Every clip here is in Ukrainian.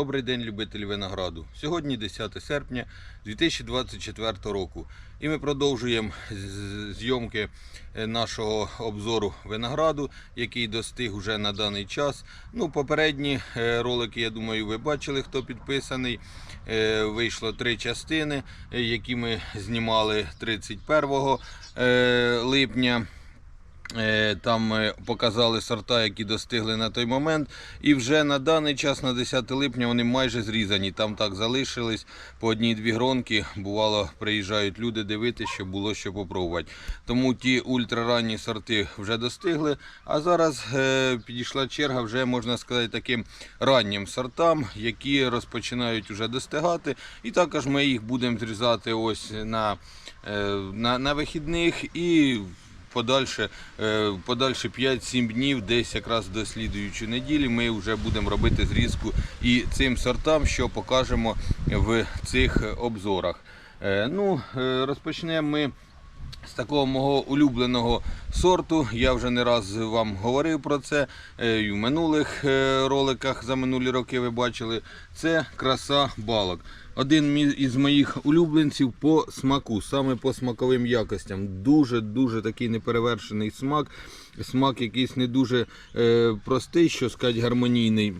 Добрий день, любителі винограду. Сьогодні 10 серпня 2024 року. І ми продовжуємо зйомки е, нашого обзору винограду, який достиг уже на даний час. Ну, попередні е, ролики, я думаю, ви бачили, хто підписаний. Е, Вийшло три частини, які ми знімали 31 е, липня. Е, Там е, показали сорта, які достигли на той момент. І вже на даний час, на 10 липня, вони майже зрізані. Там так залишились по одній-дві гронки. Бувало, приїжджають люди дивитися, щоб було що попробувати. Тому ті ультраранні сорти вже достигли. А зараз е, підійшла черга, вже можна сказати, таким раннім сортам, які розпочинають вже достигати. І також ми їх будемо зрізати ось на, на, на вихідних і подальше, е, подальше 5-7 днів, десь якраз до слідуючої неділі, ми вже будемо робити зрізку і цим сортам, що покажемо в цих обзорах. Е, Ну, е, розпочнемо ми з такого мого улюбленого сорту. Я вже не раз вам говорив про це. е, І в минулих е, роликах за минулі роки ви бачили. Це краса балок. Один із моїх улюбленців по смаку, саме по смаковим якостям. Дуже-дуже такий неперевершений смак. Смак якийсь не дуже е, простий, що сказати, гармонійний.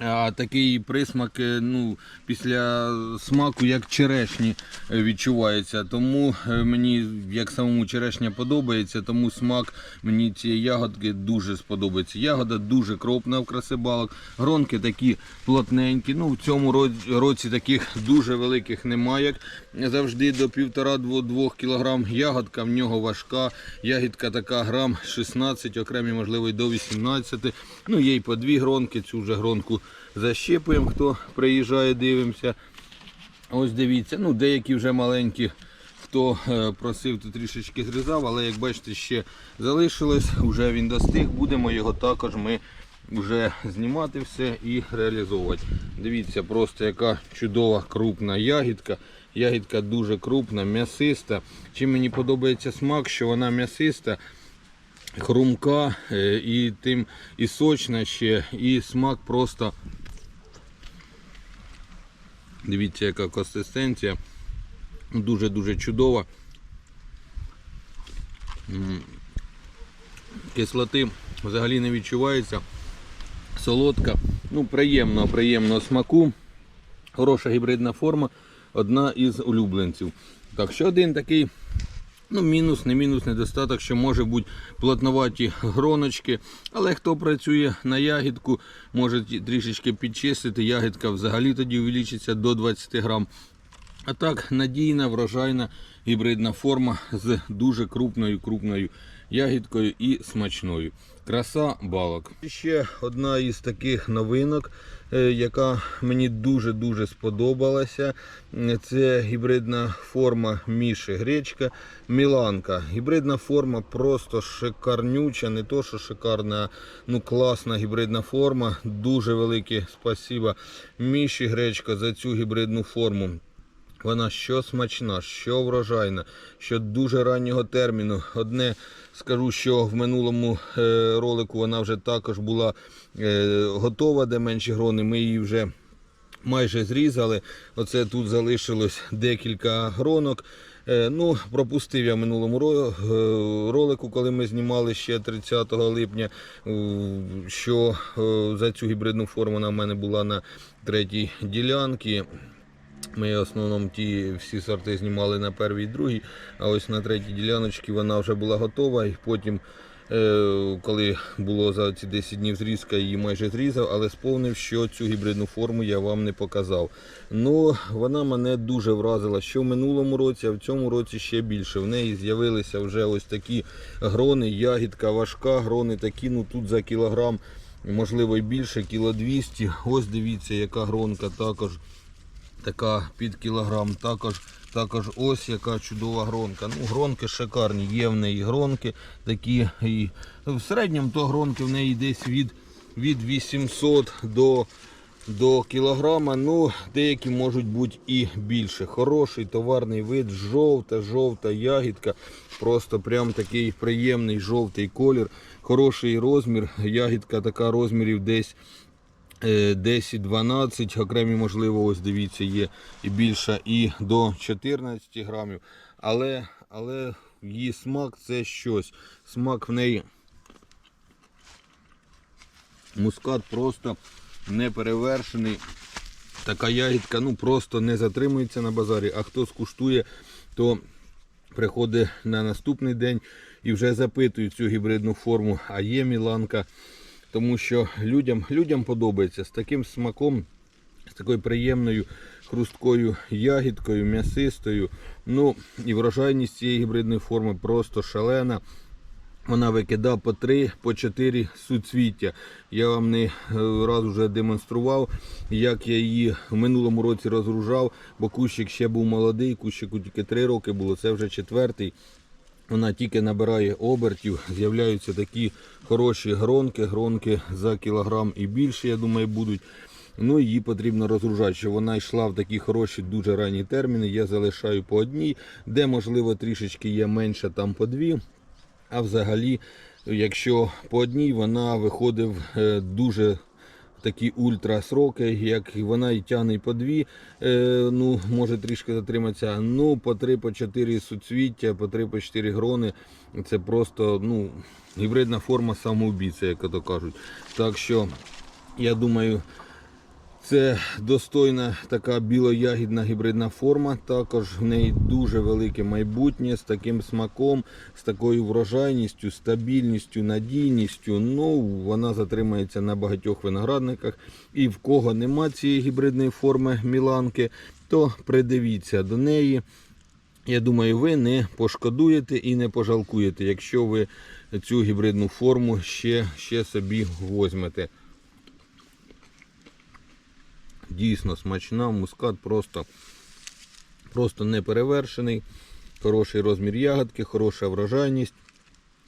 А такий присмак ну, після смаку, як черешні, е, відчувається. Тому е, мені, як самому черешня подобається, тому смак мені цієї ягодки дуже сподобається. Ягода дуже кропна в красибалок, гронки такі плотненькі. Ну, в цьому ро- році таких дуже великих немає, як завжди до 1,5-2 кг. Ягодка в нього важка, ягідка така грам 16, окремі, можливо, й до 18. Ну, є й по дві гронки, цю вже гронку защепуємо, хто приїжджає, дивимося. Ось дивіться, ну деякі вже маленькі, хто е, просив, то трішечки зрізав, але як бачите, ще залишилось, вже він достиг, будемо його також ми вже знімати все і реалізовувати. Дивіться, просто яка чудова крупна ягідка. Ягідка дуже крупна, м'ясиста. Чим мені подобається смак, що вона м'ясиста, хрумка е, і тим і сочна ще, і смак просто. Дивіться, яка консистенція. Дуже-дуже чудова. Кислоти взагалі не відчувається. Солодка, ну приємно, приємного смаку. Хороша гібридна форма, одна із улюбленців. Так, що один такий Ну, мінус, не мінус, недостаток, що може бути плотноваті гроночки. Але хто працює на ягідку, може трішечки підчистити. Ягідка взагалі тоді увеличиться до 20 грам. А так, надійна, врожайна гібридна форма з дуже крупною крупною ягідкою і смачною. Краса балок. Ще одна із таких новинок, яка мені дуже-дуже сподобалася. Е, Це гібридна форма Міші Гречка Міланка. Гібридна форма просто шикарнюча, не то що шикарна, ну класна гібридна форма. Дуже велике спасіба Міші Гречка за цю гібридну форму. Вона що смачна, що врожайна, що дуже раннього терміну. Одне скажу, що в минулому е, ролику вона вже також була е, готова, де менші грони. Ми її вже майже зрізали. Оце тут залишилось декілька гронок. Е, Ну, пропустив я минулому ролику, коли ми знімали ще 30 липня, що за цю гібридну форму вона в мене була на третій ділянці. Ми в основному ті всі сорти знімали на першій і другій, а ось на третій діляночці вона вже була готова. І потім, е, коли було за ці 10 днів зрізка, її майже зрізав, але сповнив, що цю гібридну форму я вам не показав. Ну, вона мене дуже вразила, що в минулому році, а в цьому році ще більше. В неї з'явилися вже ось такі грони, ягідка важка, грони такі, ну тут за кілограм, можливо і більше, кіло 200. Ось дивіться, яка гронка також така під кілограм. Також, також ось яка чудова гронка. Ну, гронки шикарні, є в неї гронки такі. І в середньому то гронки в неї десь від, від 800 до, до кілограма. Ну, деякі можуть бути і більше. Хороший товарний вид, жовта, жовта ягідка. Просто прям такий приємний жовтий колір. Хороший розмір. Ягідка така розмірів десь 10-12, окремі, можливо, ось дивіться, є і більше, і до 14 грамів. Але, але її смак це щось. Смак в неї мускат просто не перевершений. Така ягідка ну, просто не затримується на базарі, а хто скуштує, то приходить на наступний день і вже запитують цю гібридну форму, а є міланка. Тому що людям, людям подобається з таким смаком, з такою приємною хрусткою ягідкою, м'ясистою. Ну і врожайність цієї гібридної форми просто шалена. Вона викидає по 3, по 4 суцвіття. Я вам не е, раз вже демонстрував, як я її в минулому році розгружав, бо кущик ще був молодий, кущику тільки 3 роки було, це вже четвертий. Вона тільки набирає обертів, з'являються такі хороші гронки, гронки за кілограм і більше, я думаю, будуть. Ну, її потрібно розгружати, щоб вона йшла в такі хороші, дуже ранні терміни. Я залишаю по одній, де можливо трішечки є менше, там по дві. А взагалі, якщо по одній вона виходить е, дуже такі ультрасроки, як вона і тягне по дві, е, ну, може трішки затриматися. Ну, по три, по чотири суцвіття, по три, по чотири грони. Це просто ну, гібридна форма самоубійця, як то кажуть. Так що, я думаю, це достойна така білоягідна гібридна форма. Також в неї дуже велике майбутнє з таким смаком, з такою врожайністю, стабільністю, надійністю. Ну, вона затримається на багатьох виноградниках. І в кого нема цієї гібридної форми Міланки, то придивіться до неї. Я думаю, ви не пошкодуєте і не пожалкуєте, якщо ви цю гібридну форму ще, ще собі возьмете. Дійсно смачна, мускат просто, просто не перевершений. Хороший розмір ягодки, хороша врожайність,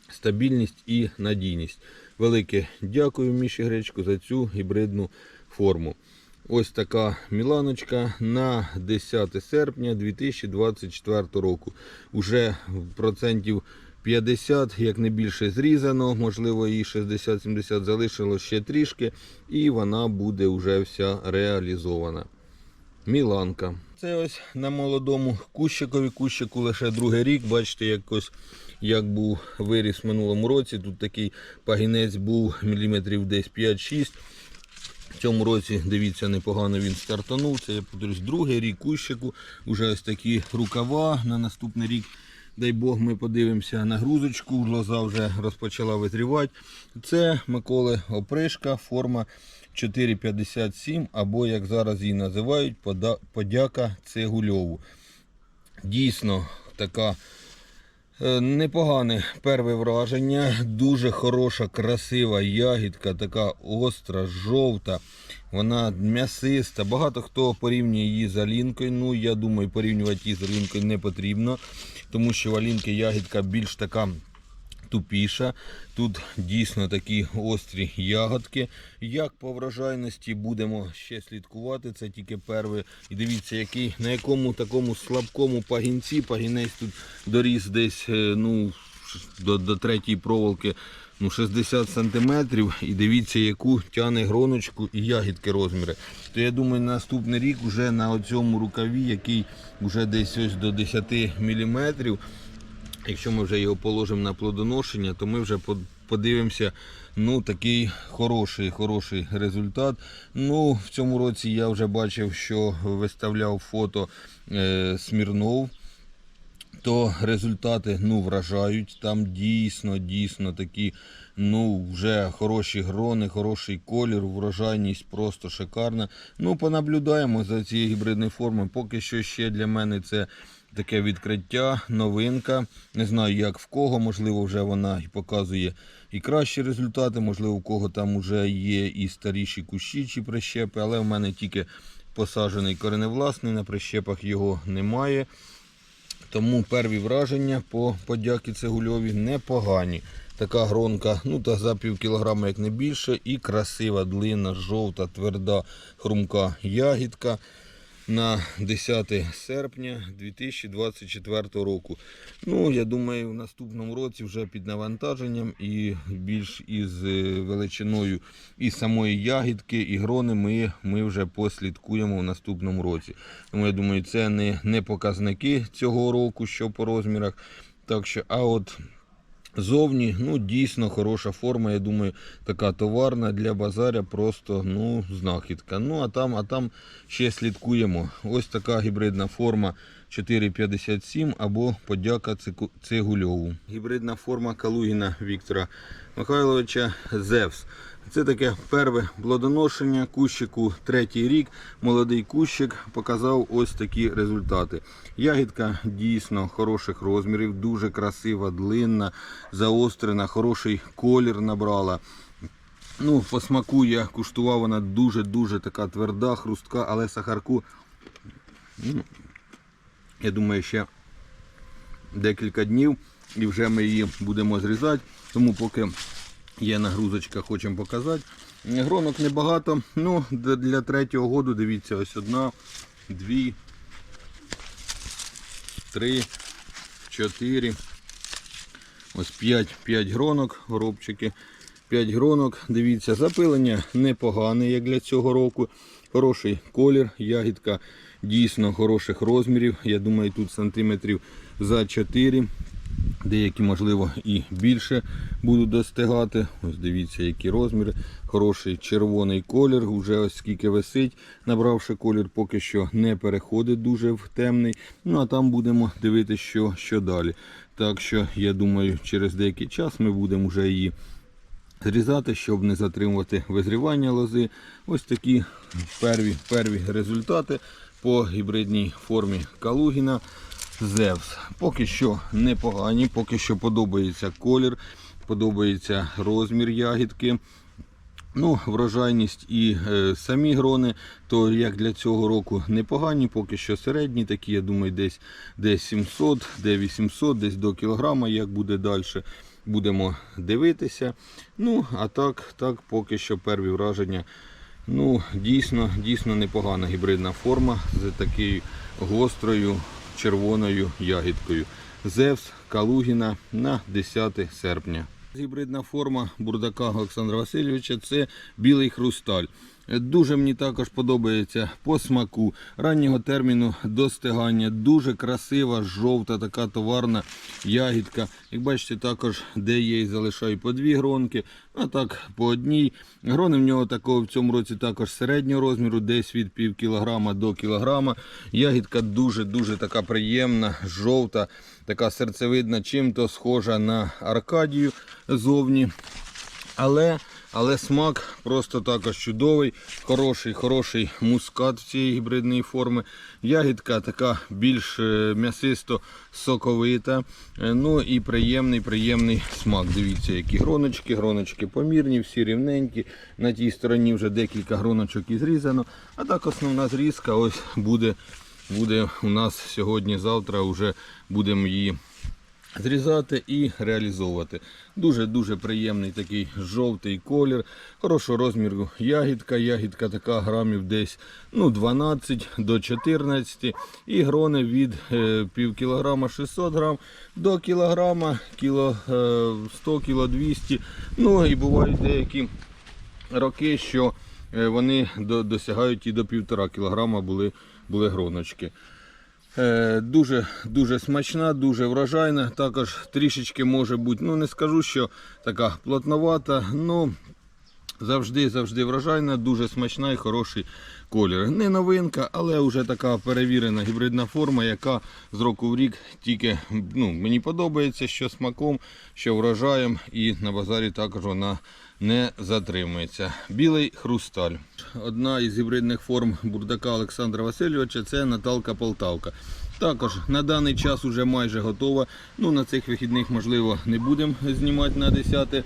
стабільність і надійність. Велике дякую Міші Гречку за цю гібридну форму. Ось така міланочка на 10 серпня 2024 року. Уже в процентів 50, як не більше зрізано, можливо, її 60-70 залишилось ще трішки, і вона буде вже вся реалізована. Міланка. Це ось на молодому кущикові. Кущику лише другий рік. Бачите, якось як був виріс в минулому році. Тут такий пагінець був міліметрів десь 5-6. В цьому році, дивіться, непогано він стартанув. Це я повторюсь, другий рік кущику. Уже ось такі рукава на наступний рік. Дай Бог, ми подивимося на грузочку, лоза вже розпочала витрівати. Це Миколи Опришка, форма 457, або, як зараз її називають, подяка Цегульову. Дійсно, така непогане перше враження. Дуже хороша, красива ягідка, така остра, жовта. Вона м'ясиста. Багато хто порівнює її з алінкою. Ну, я думаю, порівнювати її з алінкою не потрібно, тому що в алінки ягідка більш така тупіша. Тут дійсно такі острі ягодки. Як по врожайності будемо ще слідкувати, це тільки перший. І дивіться, який, на якому такому слабкому пагінці. Пагінець тут доріс десь е, ну, до, до третьої проволоки ну, 60 сантиметрів. І дивіться, яку тяне гроночку і ягідки розміри. То я думаю, наступний рік вже на цьому рукаві, який вже десь ось до 10 міліметрів. Якщо ми вже його положимо на плодоношення, то ми вже подивимося. Ну, такий хороший, хороший результат. Ну, в цьому році я вже бачив, що виставляв фото е, Смірнов. То результати ну, вражають. Там дійсно, дійсно такі ну, вже хороші грони, хороший колір, врожайність просто шикарна. Ну, понаблюдаємо за цією гібридною формою. Поки що ще для мене це таке відкриття, новинка. Не знаю, як в кого, можливо, вже вона і показує і кращі результати, можливо, у кого там вже є і старіші кущі чи прищепи, але в мене тільки посаджений кореневласний, на прищепах його немає. Тому перві враження по подяки цегульові непогані. Така гронка, ну та за пів кілограма, як не більше, і красива, длинна, жовта, тверда, хрумка ягідка. На 10 серпня 2024 року. Ну, я думаю, в наступному році вже під навантаженням і більш із е, величиною і самої ягідки, і грони ми, ми вже послідкуємо в наступному році. Тому я думаю, це не, не показники цього року, що по розмірах. Так що, а от Зовні, ну дійсно хороша форма. Я думаю, така товарна для базаря, просто ну, знахідка. Ну а там, а там ще слідкуємо. Ось така гібридна форма 457 або подяка Цигульову. Гібридна форма Калугіна Віктора Михайловича Зевс. Це таке перве плодоношення кущику третій рік. Молодий кущик показав ось такі результати. Ягідка дійсно хороших розмірів, дуже красива, длинна, заострена, хороший колір набрала. Ну, по смаку я куштував, вона дуже-дуже така тверда, хрустка, але сахарку, ну, я думаю, ще декілька днів і вже ми її будемо зрізати. Тому поки є нагрузочка, хочемо показати. Гронок небагато. Ну, для третього году дивіться, ось одна, дві, три, чотири. Ось 5, 5 гронок, горобчики. 5 гронок. Дивіться, запилення непогане, як для цього року. Хороший колір, ягідка дійсно хороших розмірів. Я думаю, тут сантиметрів за 4. Деякі, можливо, і більше будуть достигати. Ось дивіться, які розміри. Хороший червоний колір. Уже ось скільки висить, набравши колір, поки що не переходить дуже в темний. Ну а там будемо дивитися, що, що далі. Так що, я думаю, через деякий час ми будемо вже її зрізати, щоб не затримувати визрівання лози. Ось такі перві, перві результати по гібридній формі Калугіна. Зевс. Поки що непогані, поки що подобається колір, подобається розмір ягідки. Ну, врожайність і е, самі грони, то як для цього року непогані, поки що середні, такі, я думаю, десь, десь 700, де 800, десь до кілограма, як буде далі, будемо дивитися. Ну, а так, так, поки що перві враження. Ну, дійсно, дійсно непогана гібридна форма з такою гострою червоною ягідкою. Зевс Калугіна на 10 серпня. Гібридна форма бурдака Олександра Васильовича це білий хрусталь. Дуже мені також подобається по смаку раннього терміну достигання. Дуже красива, жовта, така товарна ягідка. Як бачите, також де є залишаю по дві гронки, а так по одній. Грони в нього такого в цьому році також середнього розміру, десь від пів кілограма до кілограма. Ягідка дуже-дуже така приємна, жовта, така серцевидна, чим-то схожа на Аркадію зовні. Але, але смак просто також чудовий, хороший, хороший мускат цієї гібридної форми. Ягідка така більш е, м'ясисто соковита. Е, Ну і приємний, приємний смак. Дивіться, які гроночки, гроночки помірні, всі рівненькі. На тій стороні вже декілька гроночок і зрізано. А так основна зрізка ось буде, буде у нас сьогодні-завтра вже будемо її зрізати і реалізовувати. Дуже-дуже приємний такий жовтий колір, хорошого розміру ягідка. Ягідка така грамів десь ну, 12 до 14 і грони від е, пів кілограма 600 грам до кілограма, кіло, е, 100 кіло 200. Ну і бувають деякі роки, що е, вони досягають і до півтора кілограма були, були гроночки. Е, Дуже дуже смачна, дуже врожайна. Також трішечки може бути, ну не скажу, що така плотновата, ну завжди завжди врожайна, дуже смачна і хороший колір. Не новинка, але вже така перевірена гібридна форма, яка з року в рік тільки ну, мені подобається, що смаком, що врожаєм, і на базарі також вона не затримується. Білий хрусталь. Одна із гібридних форм бурдака Олександра Васильовича це Наталка Полтавка. Також на даний час вже майже готова. Ну, на цих вихідних, можливо, не будемо знімати на 10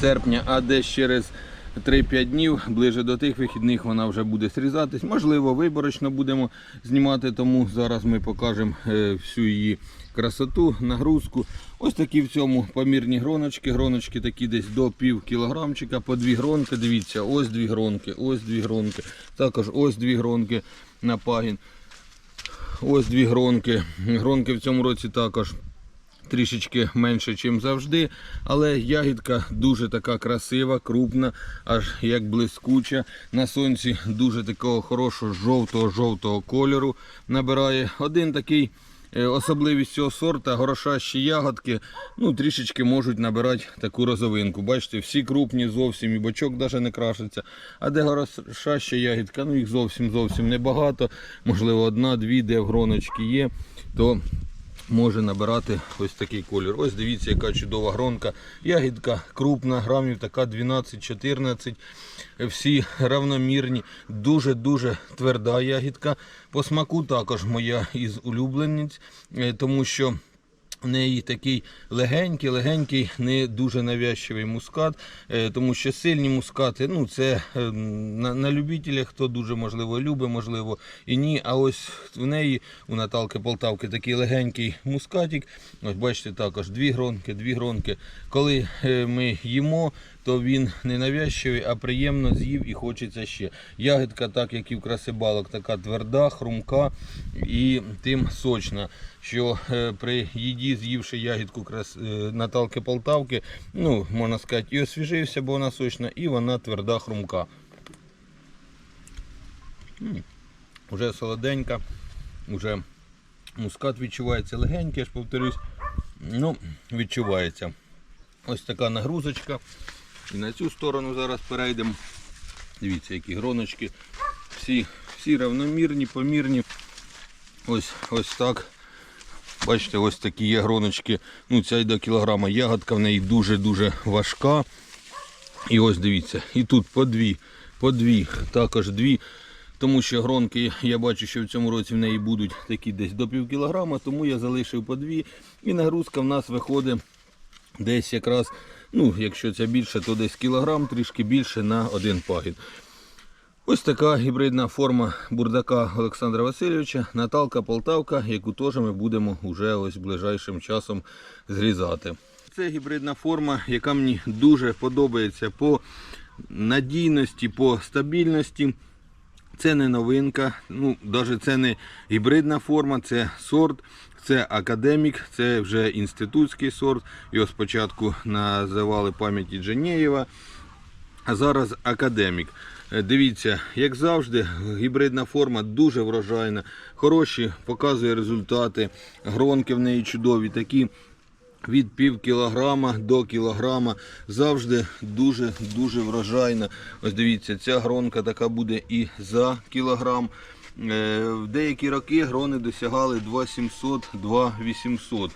серпня, а десь через 3-5 днів, ближе до тих вихідних, вона вже буде срізатись. Можливо, виборочно будемо знімати, тому зараз ми покажемо е, всю її красоту, нагрузку. Ось такі в цьому помірні гроночки. Гроночки такі десь до пів кілограмчика, по дві гронки. Дивіться, ось дві гронки, ось дві гронки. Також ось дві гронки. на пагін. Ось дві гронки. Гронки в цьому році також трішечки менше, ніж завжди. Але ягідка дуже така красива, крупна, аж як блискуча. На сонці дуже такого хорошого жовтого-жовтого кольору набирає. Один такий. Е, Особливість цього сорта горошащі ягодки ну, трішечки можуть набирати таку розовинку. Бачите, всі крупні зовсім і бочок навіть не крашиться. А де горошаща ягідка, ну їх зовсім зовсім небагато. Можливо, одна-дві, де в гроночки є, то може набирати ось такий колір. Ось дивіться, яка чудова гронка. Ягідка крупна, грамів така 12-14. Всі равномірні, дуже-дуже тверда ягідка. По смаку також моя із улюблениць, е, тому що. В неї такий легенький, легенький, не дуже навязчивий мускат, е, тому що сильні мускати, ну це е, на, на любителях, хто дуже можливо любить, можливо і ні. А ось в неї у Наталки Полтавки такий легенький мускатик. Ось бачите, також дві гронки, дві гронки. Коли е, ми їмо, то він не навязчивий, а приємно з'їв і хочеться ще. Ягідка, так як і в красибалок, така тверда, хрумка і тим сочна. Що е, при їді, з'ївши ягідку крас... е, Наталки Полтавки, ну, можна сказати, і освіжився, бо вона сочна, і вона тверда, хрумка. М, Уже солоденька, уже мускат відчувається легенький, я ж повторюсь. Ну, відчувається. Ось така нагрузочка. І на цю сторону зараз перейдемо. Дивіться, які гроночки. Всі, всі равномірні, помірні. Ось, ось так. Бачите, ось такі є гроночки. Ну, ця й до кілограма ягодка в неї дуже-дуже важка. І ось дивіться, і тут по дві, по дві, також дві. Тому що гронки, я бачу, що в цьому році в неї будуть такі десь до пів кілограма, тому я залишив по дві. І нагрузка в нас виходить десь якраз, ну, якщо це більше, то десь кілограм, трішки більше на один пагін. Ось така гібридна форма бурдака Олександра Васильовича, Наталка Полтавка, яку теж ми будемо вже ось ближайшим часом зрізати. Це гібридна форма, яка мені дуже подобається по надійності, по стабільності. Це не новинка, ну навіть це не гібридна форма, це сорт, це академік, це вже інститутський сорт. Його спочатку називали пам'яті Джанєєва, а зараз академік. Е, Дивіться, як завжди, гібридна форма дуже врожайна, хороші, показує результати. Гронки в неї чудові, такі від пів кілограма до кілограма. Завжди дуже-дуже врожайна. Ось дивіться, ця гронка така буде і за кілограм. Е, В деякі роки грони досягали 2700-2800.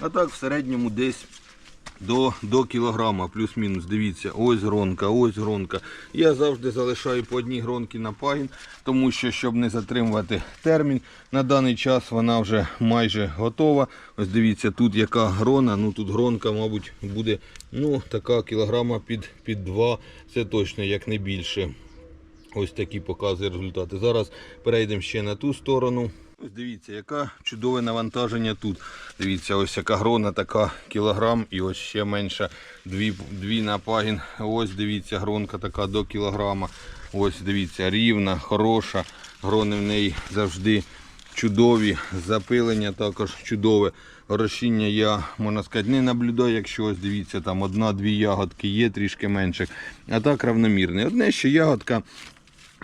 А так в середньому десь до, до кілограма, плюс-мінус. Дивіться, ось гронка, ось гронка. Я завжди залишаю по одній гронці на пагін, тому що, щоб не затримувати термін, на даний час вона вже майже готова. Ось дивіться, тут яка грона. Ну тут гронка, мабуть, буде ну, така кілограма під, під 2. Це точно як не більше. Ось такі показує результати. Зараз перейдемо ще на ту сторону. Ось дивіться, яке чудове навантаження тут. Дивіться, ось яка грона, така кілограм і ось ще менша. Дві, дві на пагін. Ось дивіться, гронка така до кілограма. Ось дивіться, рівна, хороша. Грони в неї завжди чудові. Запилення також чудове. Орошіння я, можна сказати, не наблюдаю, якщо ось дивіться, там одна-дві ягодки є трішки менше. А так равномірне. Одне, що ягодка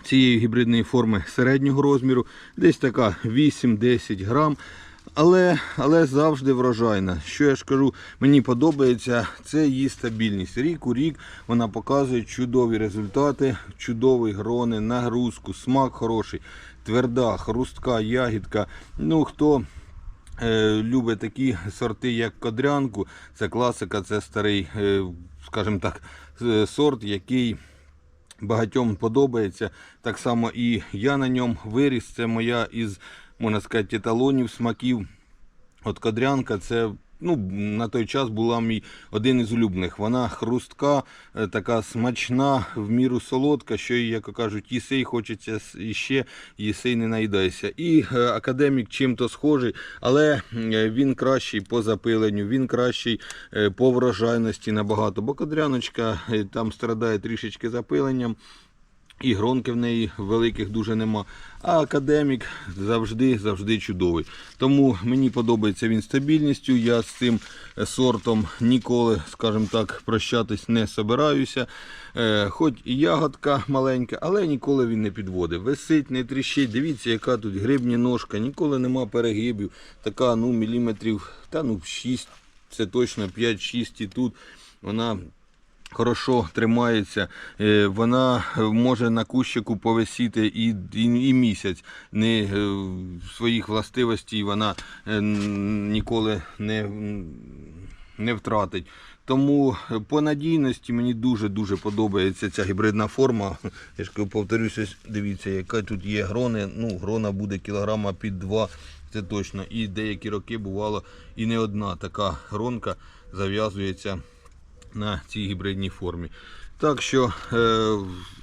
цієї гібридної форми середнього розміру, десь така 8-10 грам. Але, але завжди врожайна. Що я ж кажу, мені подобається, це її стабільність. Рік у рік вона показує чудові результати, чудові грони, нагрузку, смак хороший, тверда, хрустка, ягідка. Ну, хто е, любить такі сорти, як кодрянку, це класика, це старий, е, скажімо так, е, сорт, який багатьом подобається. Так само і я на ньому виріс. Це моя із, можна сказати, еталонів, смаків. От кадрянка це ну, на той час була мій один із улюблених. Вона хрустка, е, така смачна, в міру солодка, що її, як кажуть, їси хочеться і ще їси не наїдайся. І е, академік чим-то схожий, але е, він кращий по запиленню, він кращий по врожайності набагато. Бо кадряночка там страдає трішечки запиленням. І гронки в неї великих дуже нема. А академік завжди завжди чудовий. Тому мені подобається він стабільністю. Я з цим е, сортом ніколи, скажімо так, прощатись не собираюся. Е, хоч і ягодка маленька, але ніколи він не підводить. Висить, не тріщить. Дивіться, яка тут грибні ножка, ніколи нема перегибів. Така ну, міліметрів, та ну 6, це точно 5-6 і тут. Вона хорошо тримається, Е, вона е, може на кущику повисіти і, і, і місяць. Не е, своїх властивостей вона ніколи не, не втратить. Тому по надійності мені дуже-дуже подобається ця гібридна форма. Я ж повторюся, дивіться, яка тут є грони. Ну, грона буде кілограма під два, це точно. І деякі роки бувало і не одна така гронка зав'язується на цій гібридній формі. Так що е,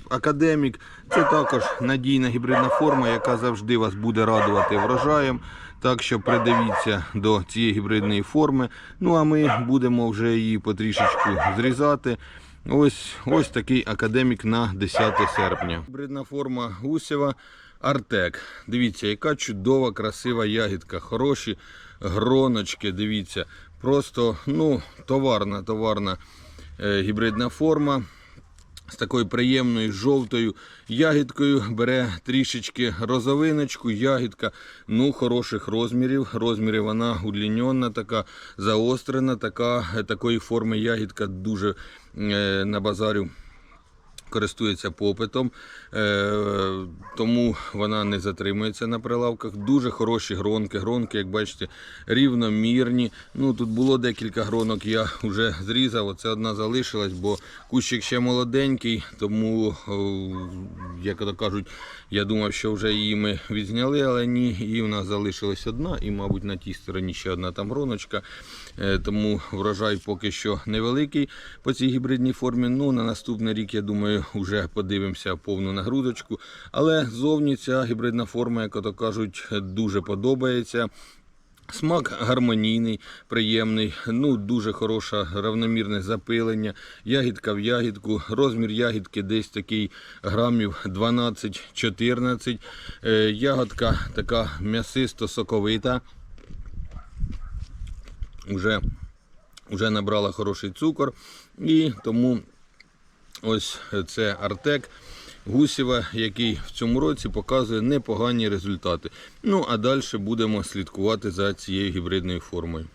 академік це також надійна гібридна форма, яка завжди вас буде радувати врожаєм. Так що придивіться до цієї гібридної форми. Ну а ми будемо вже її потрішечку зрізати. Ось, ось такий академік на 10 серпня. Гібридна форма гусєва Артек. Дивіться, яка чудова, красива ягідка. Хороші гроночки. Дивіться. Просто ну, товарна, товарна гібридна форма. З такою приємною жовтою ягідкою бере трішечки розовиночку, ягідка ну, хороших розмірів. Розміри вона удлінена, така заострена, така, е, такої форми ягідка дуже е, на базарю користується попитом, е, тому вона не затримується на прилавках. Дуже хороші гронки. Гронки, як бачите, рівномірні. Ну, тут було декілька гронок, я вже зрізав. Оце одна залишилась, бо кущик ще молоденький, тому, як то кажуть, я думав, що вже її ми відзняли, але ні. І в нас залишилась одна, і, мабуть, на тій стороні ще одна там гроночка. Е, Тому врожай поки що невеликий по цій гібридній формі. Ну, на наступний рік, я думаю, вже подивимося повну нагрудочку. Але зовні ця гібридна форма, як то кажуть, дуже подобається. Смак гармонійний, приємний, ну дуже хороше равномірне запилення. Ягідка в ягідку. Розмір ягідки десь такий грамів 12-14. Е, ягодка така м'ясисто-соковита. Уже, уже набрала хороший цукор. І тому ось це Артек. Гусєва, який в цьому році показує непогані результати. Ну а далі будемо слідкувати за цією гібридною формою.